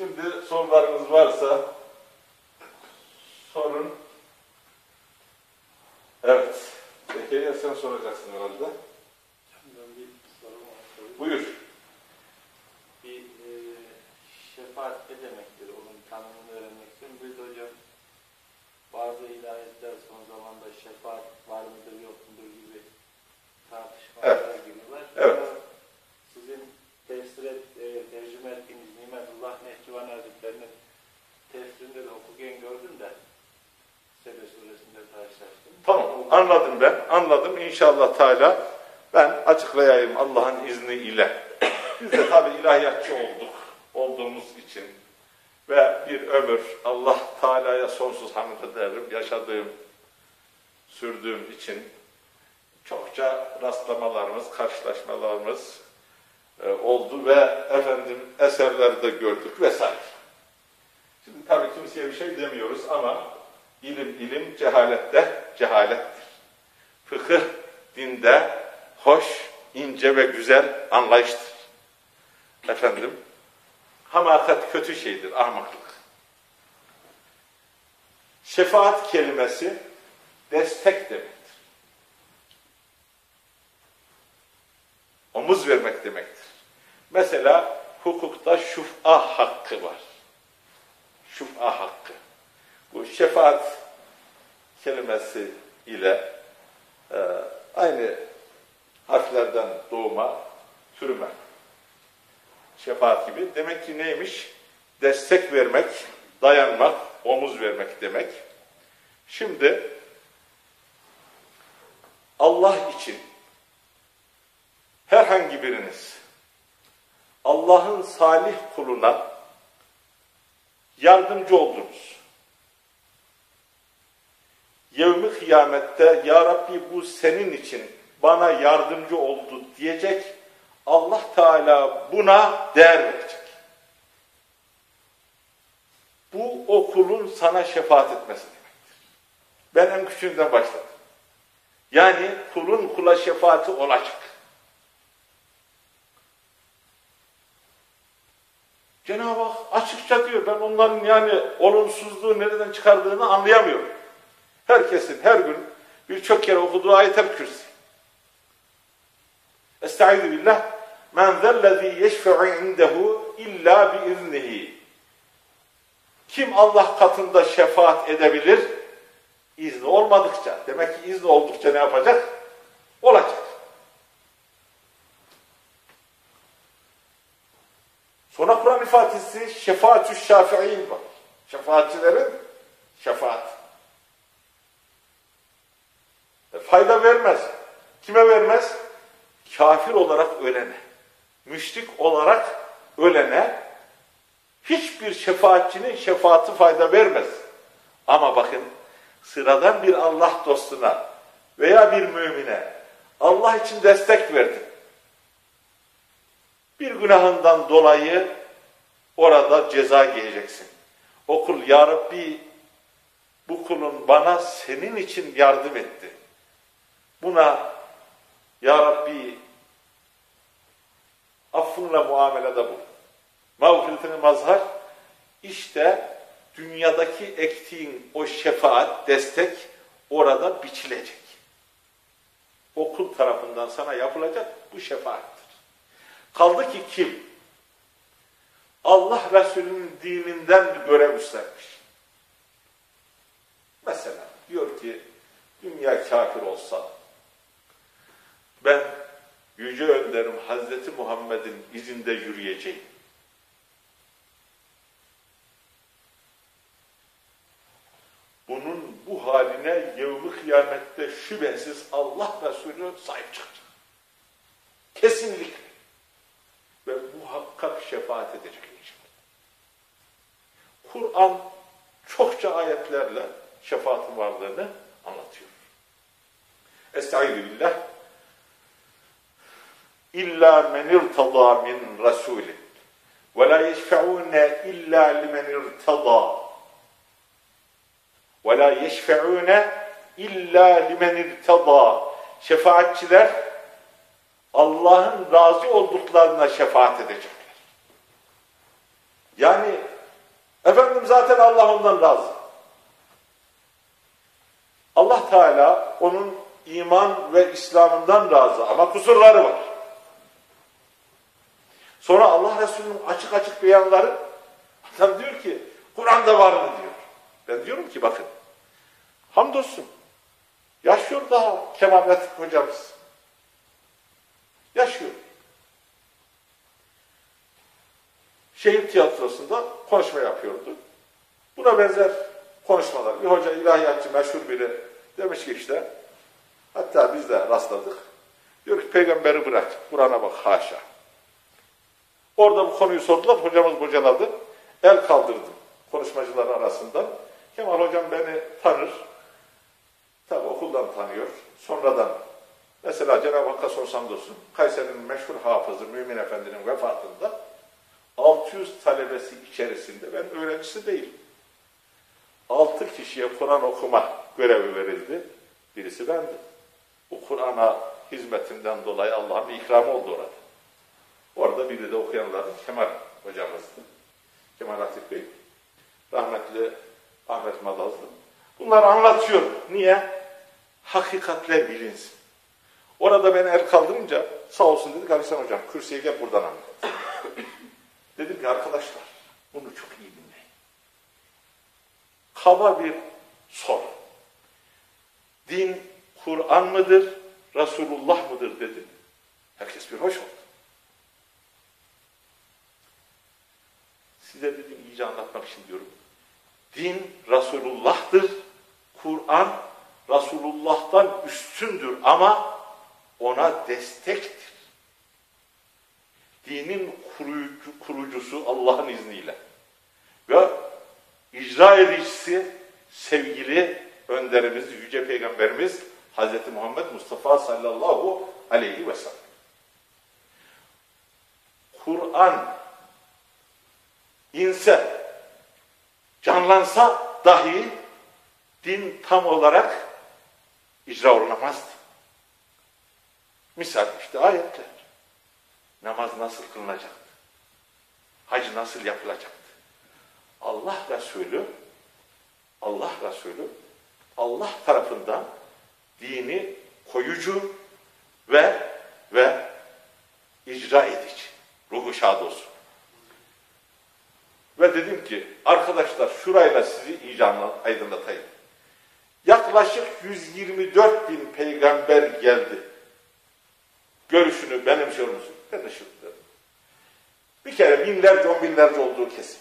Şimdi sorularınız varsa sorun. Evet. Zekeriya sen soracaksın herhalde. Ben bir sorum var. sorayım. Buyur. Bir e, şefaat ne demektir? Onun tanımını öğrenmek istiyorum. Bir de hocam bazı ilahiyetler son zamanda şefaat var mıdır yok mudur gibi tartışmalara giriyorlar. Evet. Sizin tefsir et, e, tercüme ettiğiniz Nimetullah Nehcivan Hazretleri'nin tefsirinde de okugen gördüm de Sebe suresinde karşılaştım. Tamam. Anladım ben. Anladım. İnşallah Teala ben açıklayayım Allah'ın izniyle. Biz de tabi ilahiyatçı olduk. Olduğumuz için ve bir ömür Allah Teala'ya sonsuz hamd ederim. Yaşadığım, sürdüğüm için çokça rastlamalarımız, karşılaşmalarımız e, oldu ve efendim eserlerde gördük vesaire. Şimdi tabii kimseye bir şey demiyoruz ama ilim ilim, cehalette cehalettir. Fıkıh dinde hoş, ince ve güzel anlayıştır. Efendim, hamakat kötü şeydir, ahmaklık. Şefaat kelimesi destek demektir. Omuz vermek demektir. Mesela hukukta şuf'a hakkı var. Şuf'a hakkı. Bu şefaat kelimesi ile e, aynı harflerden doğma, türüme. Şefaat gibi. Demek ki neymiş? Destek vermek, dayanmak, omuz vermek demek. Şimdi Allah için herhangi biriniz Allah'ın salih kuluna yardımcı oldunuz. Yevmi kıyamette Ya Rabbi bu senin için bana yardımcı oldu diyecek Allah Teala buna değer verecek. Bu okulun sana şefaat etmesi demektir. Ben en küçüğünden başladım. Yani kulun kula şefaati olacak. Cenab-ı Hak açıkça diyor ben onların yani olumsuzluğu nereden çıkardığını anlayamıyorum. Herkesin her gün birçok kere okuduğu ayet-el kürsi. Estaizu billah men zellezî yeşfe'u indehu illa biiznihi kim Allah katında şefaat edebilir? İzni olmadıkça. Demek ki izni oldukça ne yapacak? Olacak. İfadesi şefaatü şafi'in var. Şefaatçilerin şefaat. E, fayda vermez. Kime vermez? Kafir olarak ölene. Müşrik olarak ölene hiçbir şefaatçinin şefaati fayda vermez. Ama bakın sıradan bir Allah dostuna veya bir mümine Allah için destek verdi. Bir günahından dolayı orada ceza giyeceksin. O kul ya Rabbi bu kulun bana senin için yardım etti. Buna ya Rabbi affınla muamelede bul. Mağfiretini mazhar işte dünyadaki ektiğin o şefaat, destek orada biçilecek. O kul tarafından sana yapılacak bu şefaattir. Kaldı ki kim? Allah Resulü'nün dininden bir görev üstlenmiş. Mesela diyor ki dünya kafir olsa ben Yüce Önderim Hazreti Muhammed'in izinde yürüyeceğim. Bunun bu haline yevmi kıyamette şüphesiz Allah Resulü sahip çıkacak. Kesinlikle. Ve muhakkak şefaat edecek inşallah. Kur'an çokça ayetlerle şefaatin varlığını anlatıyor. Estaizu billah. İlla men irtada min rasulin ve la yeşfe'une illa limen irtada ve la yeşfe'une illa limen irtada şefaatçiler Allah'ın razı olduklarına şefaat edecekler. Yani zaten Allah ondan razı. Allah Teala onun iman ve İslam'ından razı ama kusurları var. Sonra Allah Resulü'nün açık açık beyanları adam diyor ki Kur'an'da var mı diyor. Ben diyorum ki bakın hamdolsun yaşıyor daha Kemalettin hocamız. Yaşıyor. Şehir tiyatrosunda konuşma yapıyordu. Buna benzer konuşmalar. Bir hoca ilahiyatçı meşhur biri demiş ki işte hatta biz de rastladık. Diyor ki peygamberi bırak. Kur'an'a bak haşa. Orada bu konuyu sordular. Hocamız bocaladı. El kaldırdım konuşmacılar arasından. Kemal hocam beni tanır. Tabi okuldan tanıyor. Sonradan mesela Cenab-ı Hakk'a sorsam dostum Kayseri'nin meşhur hafızı Mümin Efendi'nin vefatında 600 talebesi içerisinde ben öğrencisi değilim. 6 kişiye Kur'an okuma görevi verildi. Birisi bendim. Bu Kur'an'a hizmetinden dolayı Allah'ın bir ikramı oldu orada. Orada biri de okuyanların Kemal hocamızdı. Kemal Atif Bey. Rahmetli Ahmet Madazlı. Bunları anlatıyor. Niye? Hakikatler bilinsin. Orada ben el kaldırınca sağ olsun dedik Aleyhisselam Hocam kürsüye gel buradan anlat. Dedim ki arkadaşlar bunu çok iyi dinleyin. Kaba bir soru. Din Kur'an mıdır, Resulullah mıdır dedim. Herkes bir hoş oldu. Size dedim iyice anlatmak için diyorum. Din Resulullah'tır. Kur'an Resulullah'tan üstündür ama ona destektir. Dinin kurucusu Allah'ın izniyle icra sevgili önderimiz, Yüce Peygamberimiz Hz. Muhammed Mustafa sallallahu aleyhi ve sellem. Kur'an inse, canlansa dahi din tam olarak icra olunamazdı. Misal işte ayetler. Namaz nasıl kılınacaktı? Hac nasıl yapılacaktı? Allah Resulü Allah Resulü Allah tarafından dini koyucu ve ve icra edici. Ruhu şad olsun. Ve dedim ki arkadaşlar şurayla sizi iyice aydınlatayım. Yaklaşık 124 bin peygamber geldi. Görüşünü benimsiyor musun? Ben şunu Bir kere binlerce, on binlerce olduğu kesin.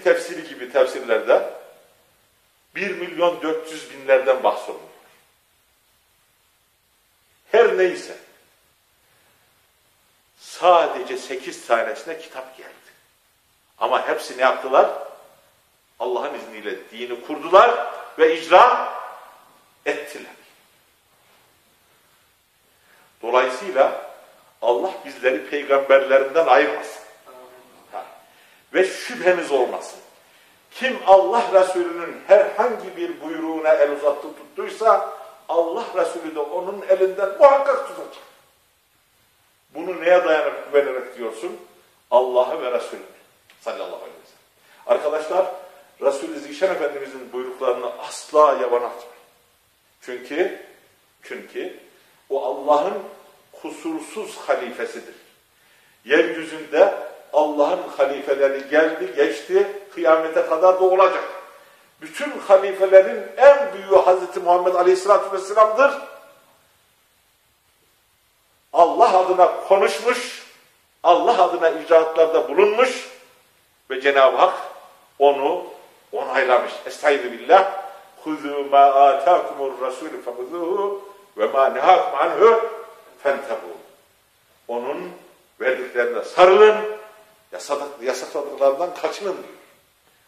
Kurtubi tefsiri gibi tefsirlerde 1 milyon 400 binlerden bahsoluyor. Her neyse sadece 8 tanesine kitap geldi. Ama hepsi ne yaptılar? Allah'ın izniyle dini kurdular ve icra ettiler. Dolayısıyla Allah bizleri peygamberlerinden ayırmasın. Ve şüpheniz olmasın. Kim Allah Resulü'nün herhangi bir buyruğuna el uzattı tuttuysa Allah Resulü de onun elinden muhakkak tutacak. Bunu neye dayanıp güvenerek diyorsun? Allah'a ve Resulüne sallallahu aleyhi ve sellem. Arkadaşlar Resul-i Efendimizin buyruklarını asla yaban atmayın. Çünkü çünkü o Allah'ın kusursuz halifesidir. Yeryüzünde Allah'ın halifeleri geldi, geçti, kıyamete kadar da olacak. Bütün halifelerin en büyüğü Hazreti Muhammed Aleyhisselatü Vesselam'dır. Allah adına konuşmuş, Allah adına icraatlarda bulunmuş ve Cenab-ı Hak onu onaylamış. Estaizu billah. Kuzu ma atakumur rasulü fehuzuhu ve ma nehakum anhu fentebu. Onun verdiklerine sarılın, yasakladıklarından kaçının diyor.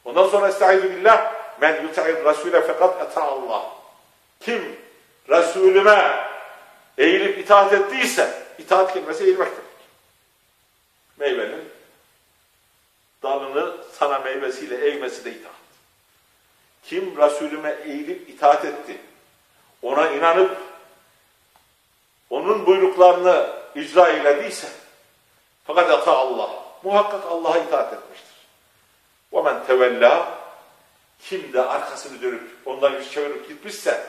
Ondan sonra estaizu billah men yuta'ir rasule fakat eta Allah. Kim Resulüme eğilip itaat ettiyse, itaat kelimesi eğilmek demek. Meyvenin dalını sana meyvesiyle eğmesi de itaat. Kim Resulüme eğilip itaat etti, ona inanıp onun buyruklarını icra eylediyse fakat ata Allah Muhakkak Allah'a itaat etmiştir. وَمَنْ تَوَلَّا Kim de arkasını dönüp ondan yüz çevirip gitmişse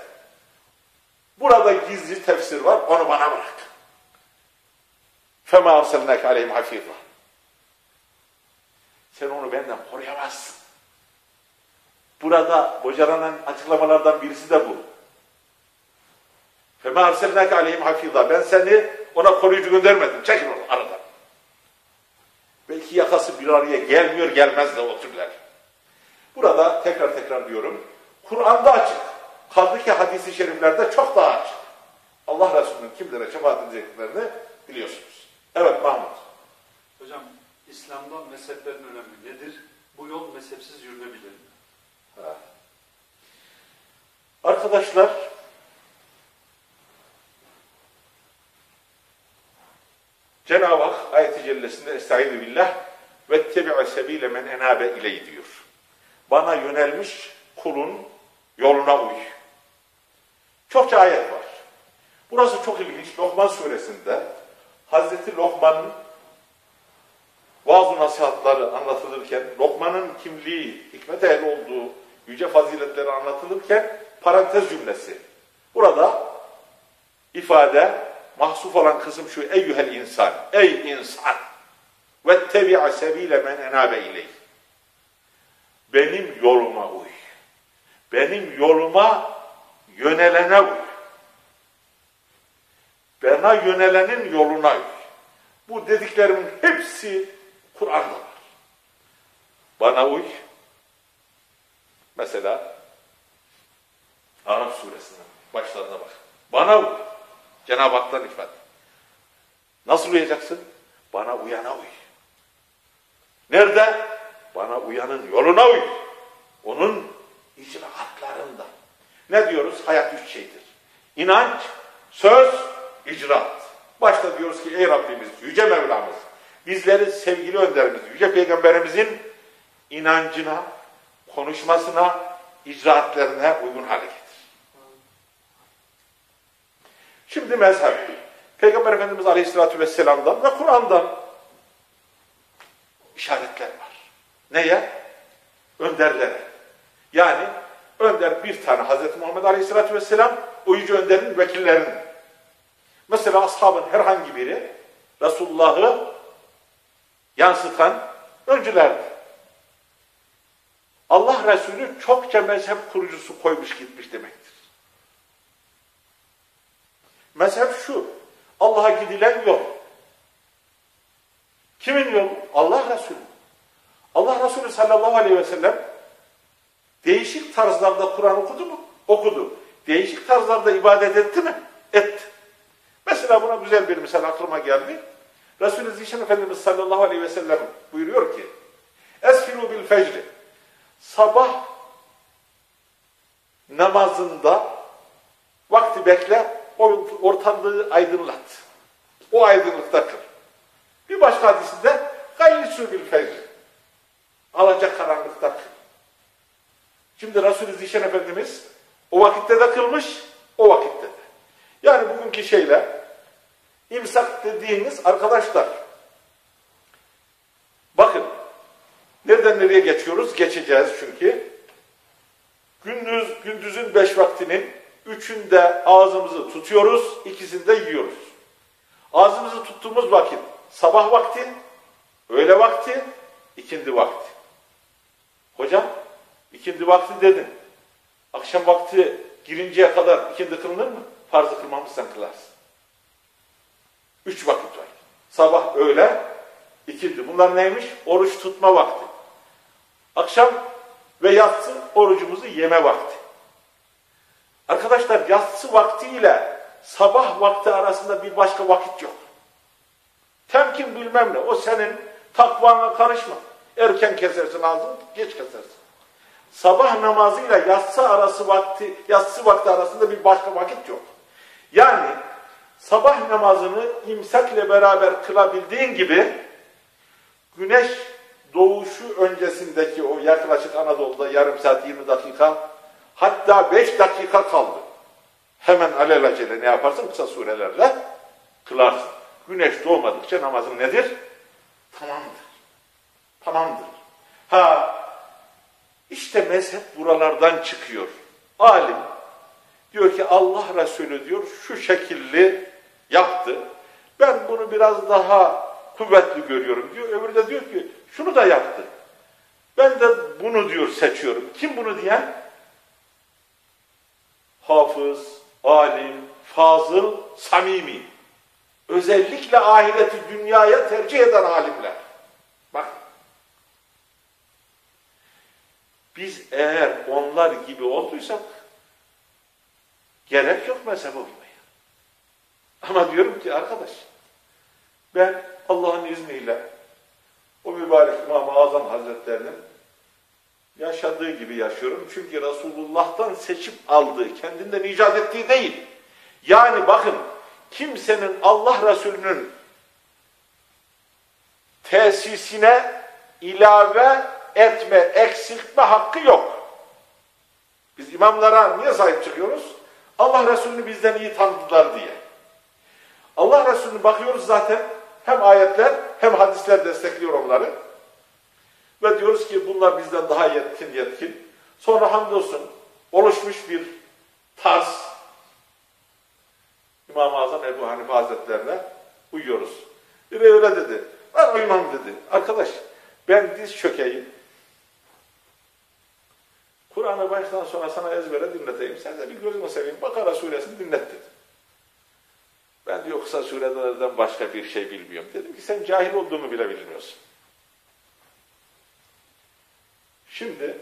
burada gizli tefsir var onu bana bırak. فَمَا أَرْسَلْنَاكَ عَلَيْهِمْ حَفِيظًا Sen onu benden koruyamazsın. Burada bocalanan açıklamalardan birisi de bu. فَمَا أَرْسَلْنَاكَ عَلَيْهِمْ حَفِيظًا Ben seni ona koruyucu göndermedim. Çekil onu aradan. Belki yakası bir araya gelmiyor, gelmez de o türler. Burada tekrar tekrar diyorum, Kur'an'da açık. Kaldı ki hadisi şeriflerde çok daha açık. Allah Resulü'nün kimlere şefaat edeceklerini biliyorsunuz. Evet Mahmut. Hocam İslam'da mezheplerin önemi nedir? Bu yol mezhepsiz yürünebilir mi? Ha. Arkadaşlar, Cenab-ı Hak ayet-i cellesinde Estaizu billah ve tebi'e sebile men enabe iley diyor. Bana yönelmiş kulun yoluna uy. Çokça ayet var. Burası çok ilginç. Lokman suresinde Hazreti Lokman'ın vaaz nasihatları anlatılırken, Lokman'ın kimliği, hikmet ehli olduğu yüce faziletleri anlatılırken parantez cümlesi. Burada ifade, mahsuf olan kısım şu, eyyühel insan, ey insan, tebi'a sebile men enabe ileyh. Benim yoluma uy. Benim yoluma yönelene uy. Bana yönelenin yoluna uy. Bu dediklerimin hepsi Kur'an'da var. Bana uy. Mesela Arap suresinin başlarına bak. Bana uy. Cenab-ı Hak'tan ifade. Nasıl uyacaksın? Bana uyana uy. Nerede? Bana uyanın yoluna uy. Onun icraatlarında. Ne diyoruz? Hayat üç şeydir. İnanç, söz, icraat. Başta diyoruz ki ey Rabbimiz, Yüce Mevlamız, bizleri sevgili önderimiz, Yüce Peygamberimizin inancına, konuşmasına, icraatlerine uygun hale getir. Şimdi mezhep. Peygamber Efendimiz Aleyhisselatü Vesselam'dan ve Kur'an'dan işaretler var. Neye? Önderlere. Yani önder bir tane Hz. Muhammed Aleyhisselatü Vesselam o yüce önderin vekillerinin. Mesela ashabın herhangi biri Resulullah'ı yansıtan öncülerdi. Allah Resulü çokça mezhep kurucusu koymuş gitmiş demektir. Mezhep şu, Allah'a gidilen yol. Kimin yolu? Allah Resulü. Allah Resulü sallallahu aleyhi ve sellem değişik tarzlarda Kur'an okudu mu? Okudu. Değişik tarzlarda ibadet etti mi? Etti. Mesela buna güzel bir misal aklıma geldi. Resulü Zişan Efendimiz sallallahu aleyhi ve sellem buyuruyor ki Esfiru bil fecri Sabah namazında vakti bekle, ortalığı aydınlat. O aydınlıkta kıl. Bir başka hadisinde gayyisu bil fecri alacak karanlıkta. Şimdi Resulü Zişan Efendimiz o vakitte de kılmış, o vakitte de. Yani bugünkü şeyle imsak dediğimiz arkadaşlar bakın nereden nereye geçiyoruz? Geçeceğiz çünkü. Gündüz, gündüzün beş vaktinin üçünde ağzımızı tutuyoruz, ikisinde yiyoruz. Ağzımızı tuttuğumuz vakit sabah vakti, öğle vakti, ikindi vakti. Hocam, ikindi vakti dedin. Akşam vakti girinceye kadar ikindi kılınır mı? Farzı kılmamışsan kılarsın. Üç vakit var. Sabah, öğle, ikindi. Bunlar neymiş? Oruç tutma vakti. Akşam ve yatsı orucumuzu yeme vakti. Arkadaşlar yatsı vakti ile sabah vakti arasında bir başka vakit yok. Temkin bilmem ne. O senin takvana karışma. Erken kesersin ağzını, geç kesersin. Sabah namazıyla yatsı arası vakti, yatsı vakti arasında bir başka vakit yok. Yani sabah namazını imsak ile beraber kılabildiğin gibi güneş doğuşu öncesindeki o yaklaşık Anadolu'da yarım saat 20 dakika hatta 5 dakika kaldı. Hemen alelacele ne yaparsın? Kısa surelerle kılarsın. Güneş doğmadıkça namazın nedir? Tamamdır. Tamamdır. Ha İşte mezhep buralardan çıkıyor. Alim diyor ki Allah Resulü diyor şu şekilli yaptı. Ben bunu biraz daha kuvvetli görüyorum diyor. Öbürü de diyor ki şunu da yaptı. Ben de bunu diyor seçiyorum. Kim bunu diyen? Hafız, alim, fazıl, samimi. Özellikle ahireti dünyaya tercih eden alimler. Bak. Biz eğer onlar gibi olduysak gerek yok mezhep olmaya. Ama diyorum ki arkadaş ben Allah'ın izniyle o mübarek İmam-ı Azam Hazretlerinin yaşadığı gibi yaşıyorum. Çünkü Resulullah'tan seçip aldığı, kendinden icat ettiği değil. Yani bakın kimsenin Allah Resulü'nün tesisine ilave etme, eksiltme hakkı yok. Biz imamlara niye sahip çıkıyoruz? Allah Resulü'nü bizden iyi tanıdılar diye. Allah Resulü'nü bakıyoruz zaten hem ayetler hem hadisler destekliyor onları. Ve diyoruz ki bunlar bizden daha yetkin yetkin. Sonra hamdolsun oluşmuş bir tarz İmam-ı Azam Ebu Hanife Hazretlerine uyuyoruz. Biri öyle dedi. Ben uymam dedi. Arkadaş ben diz çökeyim. Kur'an'ı baştan sona sana ezbere dinleteyim. Sen de bir gözünü seveyim. Bakara suresini dinlet dedi. Ben diyor kısa surelerden başka bir şey bilmiyorum. Dedim ki sen cahil olduğumu bile bilmiyorsun. Şimdi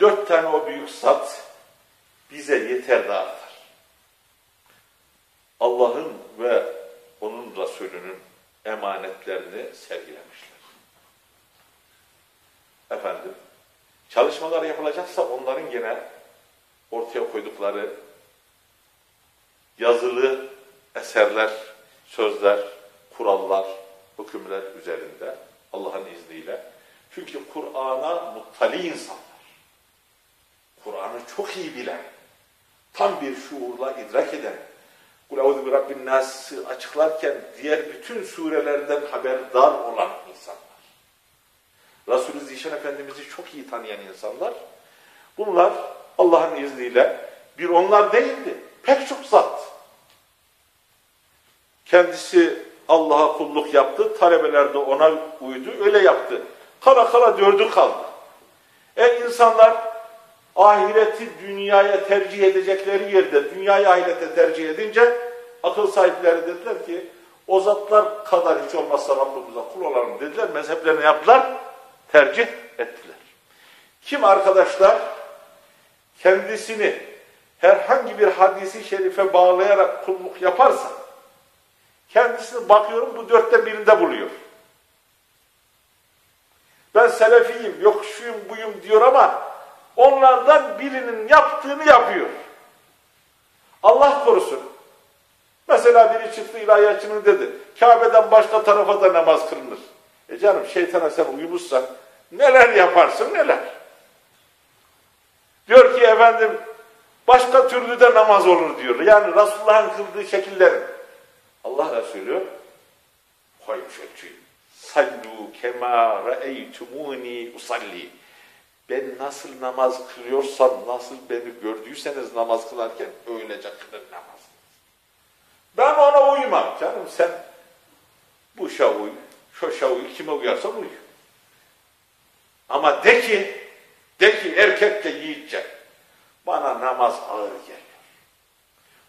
dört tane o büyük sat bize yeter de. Allah'ın ve onun Resulünün emanetlerini sergilemişler. Efendim, çalışmalar yapılacaksa onların gene ortaya koydukları yazılı eserler, sözler, kurallar, hükümler üzerinde Allah'ın izniyle. Çünkü Kur'an'a muttali insanlar, Kur'an'ı çok iyi bilen, tam bir şuurla idrak eden, Kul bi Rabbin Nas'ı açıklarken diğer bütün surelerden haberdar olan insanlar. Resulü Zişan Efendimiz'i çok iyi tanıyan insanlar. Bunlar Allah'ın izniyle bir onlar değildi. Pek çok zat. Kendisi Allah'a kulluk yaptı. Talebeler de ona uydu. Öyle yaptı. Kala kala dördü kaldı. E insanlar ahireti dünyaya tercih edecekleri yerde dünyayı ahirete tercih edince akıl sahipleri dediler ki o zatlar kadar hiç olmazsa Rabbimize kul olalım dediler. Mezheplerini yaptılar. Tercih ettiler. Kim arkadaşlar kendisini herhangi bir hadisi şerife bağlayarak kulluk yaparsa kendisini bakıyorum bu dörtte birinde buluyor. Ben selefiyim, yok şuyum buyum diyor ama onlardan birinin yaptığını yapıyor. Allah korusun. Mesela biri çıktı ilahiyatçının dedi, Kabe'den başka tarafa da namaz kılınır. E canım şeytana sen uyumuşsan neler yaparsın neler. Diyor ki efendim başka türlü de namaz olur diyor. Yani Resulullah'ın kıldığı şekiller. Allah Resulü koymuş ölçüyü. Sallu kema re'eytumuni usalli. Ben nasıl namaz kılıyorsam, nasıl beni gördüyseniz namaz kılarken öylece kılın namaz. Ben ona uymam canım sen bu şa uy, şu şa uy, kime uyarsan uy. Ama de ki, de ki erkek de yiğitçe, bana namaz ağır geliyor.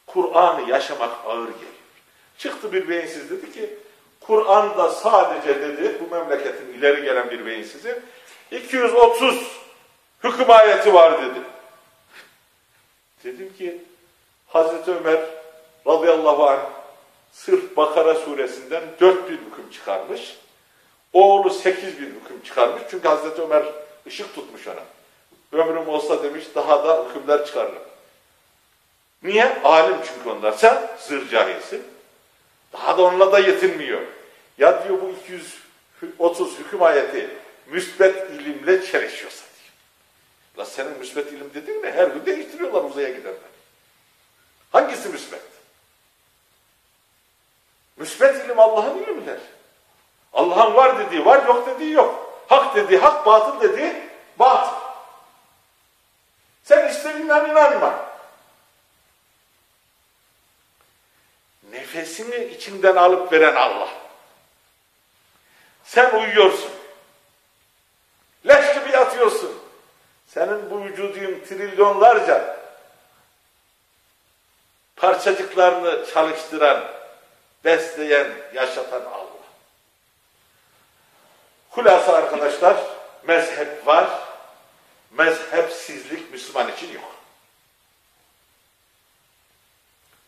Kur'an'ı yaşamak ağır geliyor. Çıktı bir beyinsiz dedi ki, Kur'an'da sadece dedi, bu memleketin ileri gelen bir beyinsizi, 230 hüküm ayeti var dedi. Dedim ki, Hazreti Ömer radıyallahu anh sırf Bakara suresinden 4000 hüküm çıkarmış. Oğlu 8000 hüküm çıkarmış. Çünkü Hazreti Ömer ışık tutmuş ona. Ömrüm olsa demiş daha da hükümler çıkarırım. Niye? Alim çünkü onlar. Sen zır cahilsin. Daha da onunla da yetinmiyor. Ya diyor bu 230 hüküm ayeti müsbet ilimle çelişiyorsa diyor. La senin müsbet ilim dediğin ne? Her gün değiştiriyorlar uzaya gidenler. Hangisi müsbet? Müsbet ilim Allah'ın ilmidir. Allah Allah'ın var dediği var, yok dediği yok. Hak dediği hak, batıl dediği batıl. Sen istediğinden inanma. Nefesini içinden alıp veren Allah. Sen uyuyorsun. Leş gibi yatıyorsun. Senin bu trilyonlarca parçacıklarını çalıştıran, besleyen, yaşatan Allah. Hulasa arkadaşlar, mezhep var, mezhepsizlik Müslüman için yok.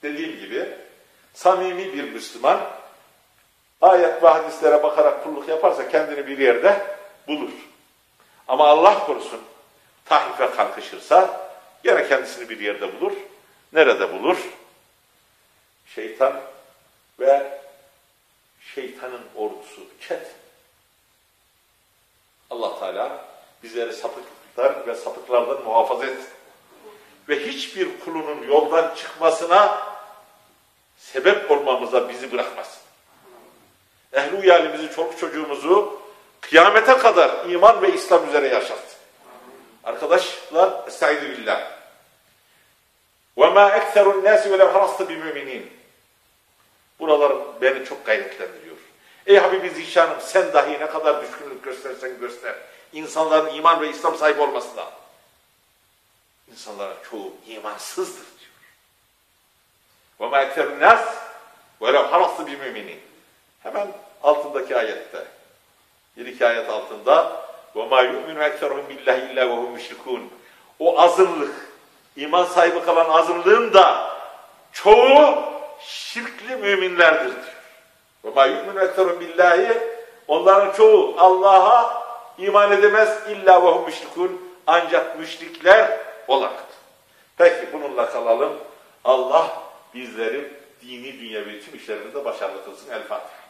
Dediğim gibi, samimi bir Müslüman, ayet ve hadislere bakarak kulluk yaparsa kendini bir yerde bulur. Ama Allah korusun, tahrife kalkışırsa, yine kendisini bir yerde bulur. Nerede bulur? Şeytan ve şeytanın ordusu, çet. Allah Teala bizleri sapıklıklar ve sapıklardan muhafaza et. Ve hiçbir kulunun yoldan çıkmasına sebep olmamıza bizi bırakmasın. Ehli uyalimizi, çoluk çocuğumuzu kıyamete kadar iman ve İslam üzere yaşatsın. Arkadaşlar, estaizu billah. وَمَا اَكْثَرُ النَّاسِ وَلَوْ حَرَصْتَ بِمُؤْمِنِينَ Buralar beni çok gayretlendiriyor. Ey Habibi Zişanım sen dahi ne kadar düşkünlük göstersen göster. İnsanların iman ve İslam sahibi olmasına. İnsanların çoğu imansızdır diyor. وَمَا اَكْثَرُ النَّاسِ وَلَوْ حَرَصْتَ بِمُؤْمِنِينَ Hemen altındaki ayette. Bir iki ayet altında وَمَا يُؤْمِنُ اَكْثَرُهُمْ بِاللّٰهِ اِلَّا وَهُمْ مُشْرِكُونَ O azınlık, iman sahibi kalan azınlığın da çoğu şirkli müminlerdir diyor. وَمَا يُؤْمِنُ اَكْثَرُهُمْ بِاللّٰهِ Onların çoğu Allah'a iman edemez illa وَهُمْ مُشْرِكُونَ Ancak müşrikler olarak. Peki bununla kalalım. Allah bizleri dini dünyevi tüm işlerimizde başarılı kılsın. El Fatiha.